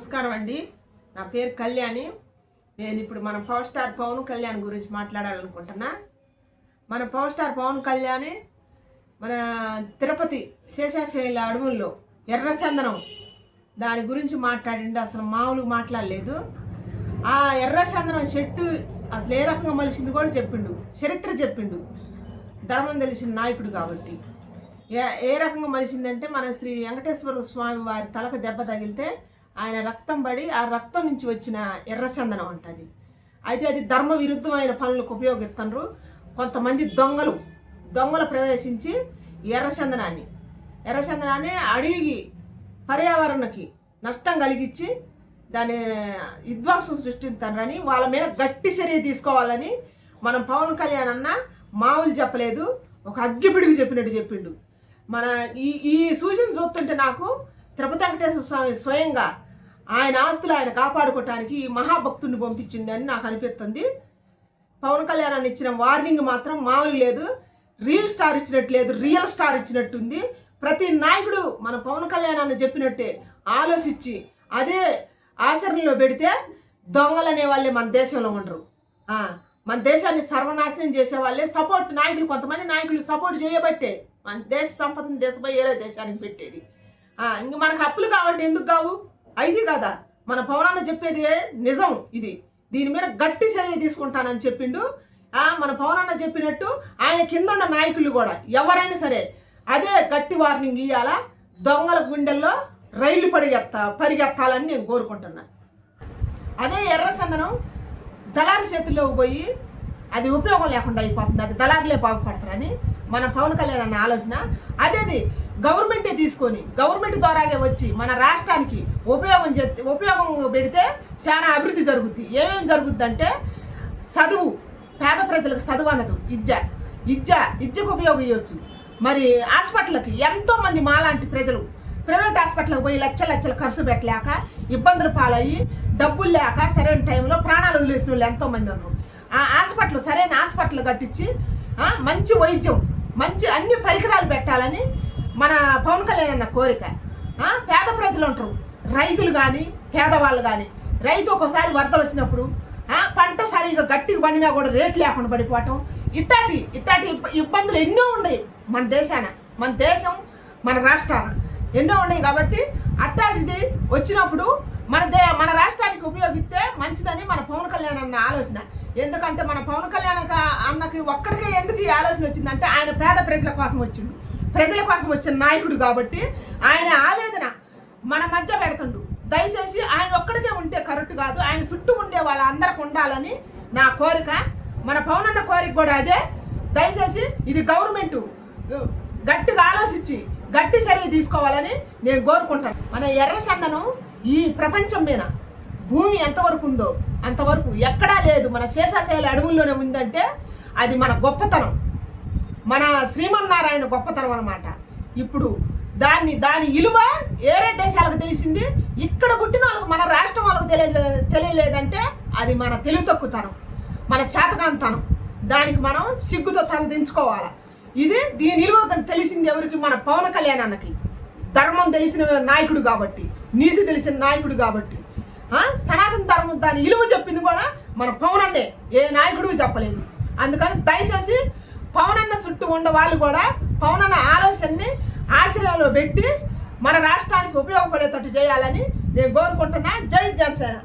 నమస్కారం అండి. నా పేరు కళ్యాణి. నేను ఇప్పుడు మన పవర్ స్టార్ పవన్ కళ్యాణ్ గురించి మాట్లాడాలనుకుంటున్నా. మన పవర్ స్టార్ పవన్ కళ్యాణ్ మన తిరుపతి శేషాశైల అడవుల్లో ఎర్రచందనం దాని గురించి మాట్లాడిండు. అసలు మామూలుగా మాట్లాడలేదు. ఆ ఎర్రచందనం చెట్టు అసలు ఏ రకంగా మలిసింది కూడా చెప్పిండు. చరిత్ర చెప్పిండు. ధర్మం తెలిసిన నాయకుడు కాబట్టి. ఏ ఏ రకంగా మలిసిందంటే మన శ్రీ వెంకటేశ్వర స్వామి వారి తలకు దెబ్బ తగిలితే ఆయన రక్తం పడి ఆ రక్తం నుంచి వచ్చిన ఎర్రచందనం అంటది. అయితే అది ధర్మ విరుద్ధమైన పనులకు ఉపయోగిస్తున్నారు కొంతమంది దొంగలు దొంగలు ప్రవేశించి ఎర్రచందనాన్ని ఎర్రచందనాన్ని అడవికి పర్యావరణకి నష్టం కలిగించి దాని విధ్వంసం సృష్టిస్తారని వాళ్ళ మీద గట్టి చర్య తీసుకోవాలని మనం పవన్ కళ్యాణ్ అన్న మామూలు చెప్పలేదు. ఒక అగ్గిపిడికి చెప్పినట్టు చెప్పిండు. మన ఈ ఈ సూచన చూస్తుంటే నాకు తిరుపతి వెంకటేశ్వర స్వామి స్వయంగా ఆయన ఆస్తులు ఆయన కాపాడుకోవటానికి ఈ మహాభక్తుడిని పంపించింది అని నాకు అనిపిస్తుంది. పవన్ కళ్యాణ్ ఇచ్చిన వార్నింగ్ మాత్రం మామూలు లేదు. రియల్ స్టార్ ఇచ్చినట్టు లేదు. రియల్ స్టార్ ఇచ్చినట్టుంది. ప్రతి నాయకుడు మన పవన్ కళ్యాణ్ అని చెప్పినట్టే ఆలోచించి అదే ఆచరణలో పెడితే దొంగలు వాళ్ళే మన దేశంలో ఉండరు. మన దేశాన్ని సర్వనాశనం చేసే వాళ్ళే సపోర్ట్ నాయకులు. కొంతమంది నాయకులు సపోర్ట్ చేయబట్టే మన దేశ సంపదను దేశపై ఏరే దేశానికి పెట్టేది. ఇంక మనకు అప్పులు కావాలంటే ఎందుకు కావు? అయితే కదా? మన పవనాన్న చెప్పేది నిజం ఇది. దీని మీద గట్టి చర్య తీసుకుంటానని చెప్పిండు. మన పవనాన్న చెప్పినట్టు ఆయన కింద ఉన్న నాయకులు కూడా ఎవరైనా సరే అదే గట్టి వార్నింగ్ ఇవ్వాలా దొంగల గుండెల్లో రైలు పడిగెత్తా పరిగెత్తాలని నేను కోరుకుంటున్నా. అదే ఎర్రచందనం దళారి చేతుల్లోకి పోయి అది ఉపయోగం లేకుండా అయిపోతుంది. అది దళారులే బాగుపడతారని మన పవన్ కళ్యాణ్ అన్న ఆలోచన. అదేది గవర్నమెంటే తీసుకొని గవర్నమెంట్ ద్వారాగే వచ్చి మన రాష్ట్రానికి ఉపయోగం చే ఉపయోగం పెడితే చాలా అభివృద్ధి జరుగుద్ది. ఏమేమి జరుగుద్ది అంటే చదువు పేద ప్రజలకు చదువు అన్నదు విద్య. విద్య విద్యకు ఉపయోగించవచ్చు మరి హాస్పిటల్కి ఎంతో మంది మాలాంటి ప్రజలు ప్రైవేట్ హాస్పిటల్కి పోయి లక్ష లక్షలు ఖర్చు పెట్టలేక ఇబ్బందులు పాలయ్యి డబ్బులు లేక సరైన టైంలో ప్రాణాలు వదిలేసిన వాళ్ళు ఎంతోమంది ఉన్నారు. ఆ హాస్పిటల్ సరైన హాస్పిటల్ కట్టించి మంచి వైద్యం మంచి అన్ని పరికరాలు పెట్టాలని మన పవన్ కళ్యాణ్ అన్న కోరిక. పేద ప్రజలు ఉంటారు. రైతులు కానీ పేదవాళ్ళు కానీ రైతు ఒకసారి వరదలు వచ్చినప్పుడు పంట సరిగా గట్టిగా పండినా కూడా రేట్ లేకుండా పడిపోవటం. ఇట్టాటి ఇట్టాటి ఇబ్బందులు ఎన్నో ఉన్నాయి మన దేశాన. మన దేశం మన రాష్ట్రాన. ఎన్నో ఉన్నాయి కాబట్టి అట్టాటిది వచ్చినప్పుడు మన దే మన రాష్ట్రానికి ఉపయోగిస్తే మంచిదని మన పవన్ కళ్యాణ్ అన్న ఆలోచన. ఎందుకంటే మన పవన్ కళ్యాణ్ అన్నకి ఒక్కడికే ఎందుకు ఈ ఆలోచన వచ్చిందంటే ఆయన పేద ప్రజల కోసం వచ్చిండు. ప్రజల కోసం వచ్చిన నాయకుడు కాబట్టి ఆయన ఆవేదన మన మధ్య పెడుతుండు. దయచేసి ఆయన ఒక్కడికే ఉంటే కరెక్ట్ కాదు. ఆయన చుట్టూ ఉండే వాళ్ళందరికి ఉండాలని నా కోరిక. మన పవనన్న కోరిక కూడా అదే. దయచేసి ఇది గవర్నమెంట్ గట్టిగా ఆలోచించి గట్టి చర్య తీసుకోవాలని నేను కోరుకుంటాను. మన ఎర్ర చందనం ఈ ప్రపంచం మీద భూమి ఎంతవరకు ఉందో అంతవరకు ఎక్కడా లేదు. మన శేషాశైల అడవుల్లోనే ఉందంటే అది మన గొప్పతనం. మన శ్రీమన్నారాయణ గొప్పతనం అనమాట ఇప్పుడు దాన్ని దాని ఇలువ ఏరే దేశాలకు తెలిసింది. ఇక్కడ పుట్టిన వాళ్ళకు మన రాష్ట్రం వాళ్ళకు తెలియలే తెలియలేదంటే అది మన తెలివి తక్కువతనం మన చేతకాంతనం దానికి మనం సిగ్గుతో తల ఇది దీని ఇలువ తెలిసింది ఎవరికి? మన పవన్ కళ్యాణ్ అన్నకి. ధర్మం తెలిసిన నాయకుడు కాబట్టి నీతి తెలిసిన నాయకుడు కాబట్టి. సనాతన ధర్మం దాని ఇలువ చెప్పింది కూడా మన పవనన్నే ఏ నాయకుడు చెప్పలేదు. అందుకని దయచేసి పవనన్న చుట్టూ ఉన్న వాళ్ళు కూడా పవనన్న ఆలోచనని ఆశ్రయంలో పెట్టి మన రాష్ట్రానికి ఉపయోగపడేటట్టు చేయాలని నేను కోరుకుంటున్నా. జై జనసేన.